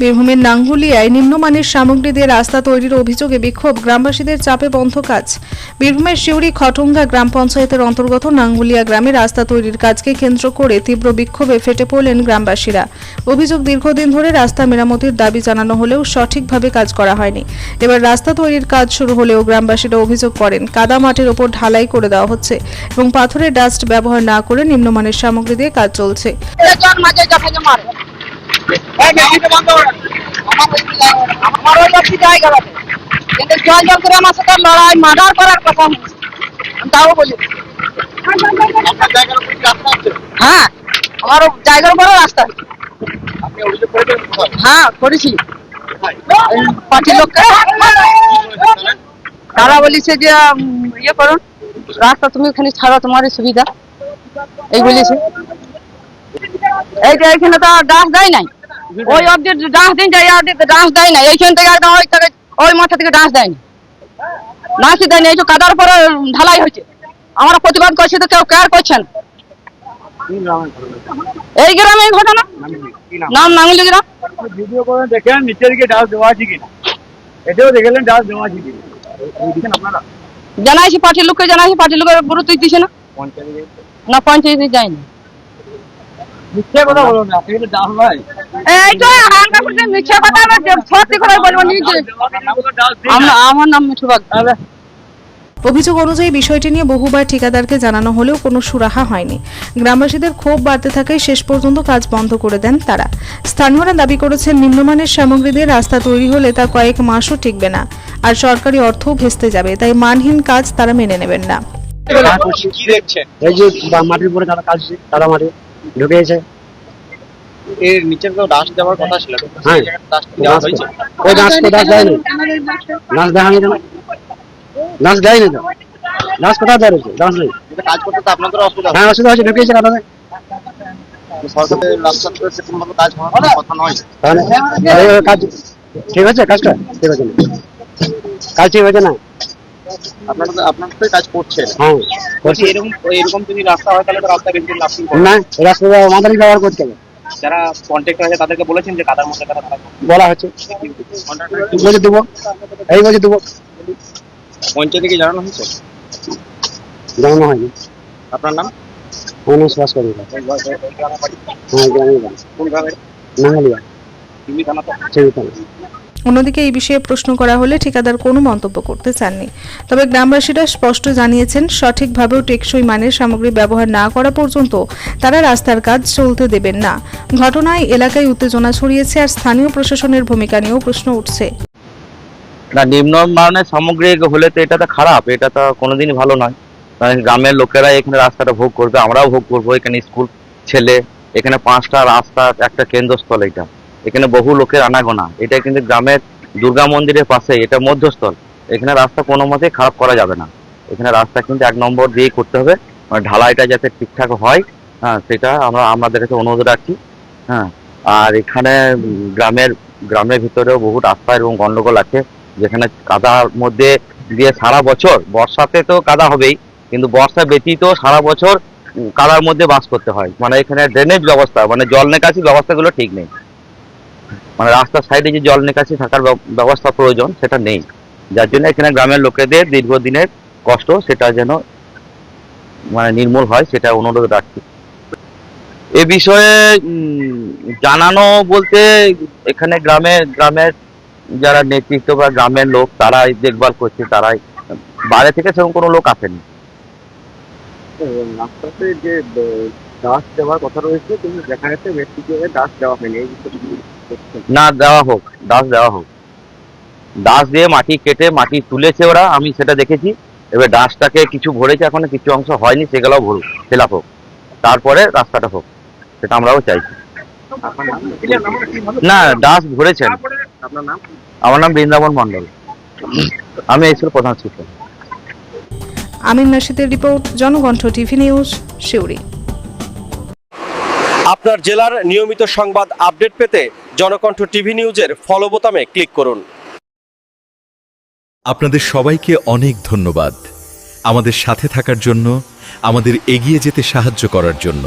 বীরভূমের নাঙ্গুলিয়ায় নিম্নমানের সামগ্রী দিয়ে রাস্তা তৈরির অভিযোগে বিক্ষোভ, গ্রামবাসীদের চাপে বন্ধ কাজ। বীরভূমের শিউরি খটুঙ্গা গ্রাম পঞ্চায়েতের অন্তর্গত নাঙ্গুলিয়া গ্রামে রাস্তা তৈরির কাজকে কেন্দ্র করে তীব্র বিক্ষোভে ফেটে পড়লেন গ্রামবাসীরা। অভিযোগ দীর্ঘদিন ধরে রাস্তা মেরামতির দাবি জানানো হলেও সঠিকভাবে কাজ করা হয়নি। এবার রাস্তা তৈরির কাজ শুরু হলেও গ্রামবাসীরা অভিযোগ করেন, কাদা মাটির ওপর ঢালাই করে দেওয়া হচ্ছে এবং পাথরের ডাস্ট ব্যবহার না করে নিম্নমানের সামগ্রী দিয়ে কাজ চলছে। আমার ওই ব্যক্তি জায়গা আছে কিন্তু জয় জল করে আমার সাথে লড়াই মার্ডার করার কথা আমি তাও বলি হ্যাঁ আমার জায়গার উপরে রাস্তা হ্যাঁ? করেছি। পার্টির লোককে তারা বলেছে যে ইয়ে করুন রাস্তা তুমি ওখানে ছাড়ো তোমারই সুবিধা। এই বলেছে। এই যে এখানে তো গাছ দেয় নাই। ওই অবধি ডাস দিন যায় অবধি ডাস দেয় না। এইখান থেকে একদম ওই থেকে ওই মাথা থেকে ডাস দেয়নি নাচি দেয়নি এই যে কাদার পরে ঢালাই হয়েছে। আমরা প্রতিবাদ করছি তো কেউ কেয়ার করছেন এই গ্রামে এই ঘটনা? নাম নাঙ্গুলি গ্রাম ভিডিও করে দেখেন নিচের দিকে ডাস দেওয়া আছে কিনা। এটাও দেখলেন ডাস দেওয়া আছে কিনা। জানাইছি পার্টির লোককে জানাইছি পার্টির লোকের গুরুত্ব দিচ্ছে না? না পঞ্চায়েতে যায়নি। মিথ্যে কথা বলো না এখানে ডাস নয় এই তো হালকা করে মিথ্যা কথা আবার সত্যি করে বলব নিজে। আমার নাম মিঠু বাগ অভিযোগ অনুযায়ী বিষয়টি নিয়ে বহুবার ঠিকাদারকে জানানো হলেও কোনো সুরাহা হয়নি। গ্রামবাসীদের ক্ষোভ বাড়তে থাকায় শেষ পর্যন্ত কাজ বন্ধ করে দেন তারা। স্থানীয়রা দাবি করেছেন নিম্নমানের সামগ্রী দিয়ে রাস্তা তৈরি হলে তা কয়েক মাসও টিকবে না আর সরকারি অর্থও ভেস্তে যাবে তাই মানহীন কাজ তারা মেনে নেবেন না। কি দেখছেন এই যে মাটির উপরে কাদা কাজ কাদা মাটি ঢুকেছে। এর তো দেওয়ার কথা ছিল হ্যাঁ। দেওয়া হয়েছে। ওই তো দেয়নি। কেন? দেয়নি কোথায় নেই। কাজ করতে তো আপনাদের অসুবিধা হ্যাঁ অসুবিধা হচ্ছে ঢুকেছে সরকারের কাজ হওয়ার কথা নয়। কাজ ঠিক আছে? কাজটা ঠিক আছে। কাজ ঠিক হয়েছে না? আপনারা আপনারা কাজ করছেন। হ্যাঁ বলছি এরকম এরকম যদি রাস্তা হয় তাহলে তো রাস্তা বেশি লাস্টিং না রাস্তা আমাদেরই ব্যবহার করতে হবে যারা কন্ট্রাক্টর আছে তাদেরকে বলেছেন যে কাদার মধ্যে কাদা বলা হচ্ছে। কন্ট্রাক্টর বলে দেবো। এই বলে দেবো। পঞ্চায়েতে কি জানানো হয়েছে? জানানো হয়নি। আপনার নাম? অনার্স পাস করি হ্যাঁ গ্রামে গ্রাম কোন গ্রামের? নাঙ্গলিয়া। টিভি থানা তো? চেবিতাম অন্যদিকে এই বিষয়ে প্রশ্ন করা হলে ঠিকাদার কোনো মন্তব্য করতে চাননি। তবে গ্রামবাসীরা স্পষ্ট জানিয়েছেন, সঠিকভাবেও টেকসই মানের সামগ্রী ব্যবহার না করা পর্যন্ত তারা রাস্তার কাজ চলতে দেবেন না। ঘটনায় এলাকায় উত্তেজনা ছড়িয়েছে আর স্থানীয় প্রশাসনের ভূমিকা নিয়েও প্রশ্ন উঠছে। না নিম্নমানের সামগ্রী হলে তো এটা তো খারাপ, এটা তো কোনোদিনই ভালো নয়। কারণ গ্রামের লোকেরা এখানে রাস্তাটা ভোগ করবে, আমরাও ভোগ করব। এখানে স্কুল, ছেলে, এখানে পাঁচটা রাস্তা, একটা কেন্দ্রস্থল এটা। এখানে বহু লোকের আনাগোনা। এটা কিন্তু গ্রামের দুর্গা মন্দিরের পাশে, এটা মধ্যস্থল। এখানে রাস্তা কোনো মতেই খারাপ করা যাবে না। এখানে রাস্তা কিন্তু এক নম্বর দিয়েই করতে হবে। মানে ঢালাইটা যাতে ঠিকঠাক হয় হ্যাঁ সেটা আমরা, আমাদের কাছে অনুরোধ রাখছি হ্যাঁ। আর এখানে গ্রামের গ্রামের ভিতরেও বহু রাস্তা এবং গন্ডগোল আছে। যেখানে কাদার মধ্যে দিয়ে সারা বছর, বর্ষাতে তো কাদা হবেই, কিন্তু বর্ষা ব্যতীত সারা বছর কাদার মধ্যে বাস করতে হয়। মানে এখানে ড্রেনেজ ব্যবস্থা মানে জল নিকাশি ব্যবস্থাগুলো ঠিক নেই। মানে রাস্তার সাইডে যে জল নিকাশি থাকার ব্যবস্থা প্রয়োজন, সেটা নেই। যার জন্য এখানে গ্রামের লোকেদের দীর্ঘদিনের কষ্ট, সেটা যেন মানে নির্মূল হয়, সেটা অনুরোধ রাখছি। এ বিষয়ে জানানো বলতে এখানে গ্রামে, গ্রামের যারা নেতৃত্ব বা গ্রামের লোক, তারাই দেখভাল করছে, তারাই, বাইরে থেকে সেরকম কোনো লোক আসেনি। রাস্তাতে যে ডাস দেওয়ার কথা রয়েছে, কিন্তু দেখা যাচ্ছে বেশ কিছু ডাস দেওয়া হয়নি এই বিষয়ে কি দেখছেন? না দেওয়া হোক দাস দেওয়া হোক। দাস দিয়ে মাটি কেটে, মাটি তুলেছে ওরা, আমি সেটা দেখেছি। এবার ডাসটাকে কিছু ভরেছে এখনও, কিছু অংশ হয়নি, সেগুলোও ভরুক, ফিল হোক। তারপরে রাস্তাটা হোক, সেটা আমরাও চাইছি। না দাস ভরেছেন। আমার নাম বৃন্দাবন মন্ডল আমি এই প্রধান শিক্ষক। আমিন নাশিদের রিপোর্ট, জনকণ্ঠ টিভি নিউজ, শিউরি। আপনার জেলার নিয়মিত সংবাদ আপডেট পেতে জনকণ্ঠ টিভি নিউজের ফলো বোতামে ক্লিক করুন। আপনাদের সবাইকে অনেক ধন্যবাদ। আমাদের সাথে থাকার জন্য, আমাদের এগিয়ে যেতে সাহায্য করার জন্য।